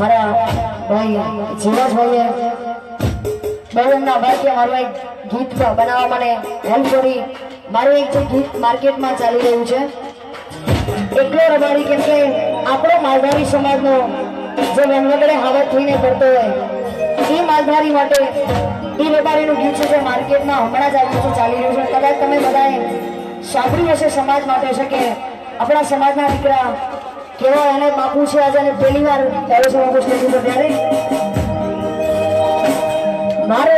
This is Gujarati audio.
ભાઈ જીવાસભાઈએ બહુ એમના ભાઈ મારું એક ગીત બનાવવા મને હેલ્પ કરી. મારું એક જે ગીત માર્કેટમાં ચાલી રહ્યું છે. એટલો રબારી કેમ કે આપણો માલધારી સમાજનો જે વેંગલગડે હાવત થઈને પડતો હોય, એ માલધારી માટે એ વેપારીનું ગીત છે જે માર્કેટમાં હમણાં જ આવ્યું છે, ચાલી રહ્યું છે. કદાચ તમે બધાએ સાંભળ્યું હશે, સમાજ માટે છે કે આપણા સમાજના દીકરા કેવો એને બાપુ છે આજે પહેલી વાર ત્યારે છે બાપુ સ્ટેજ ઉપર મારે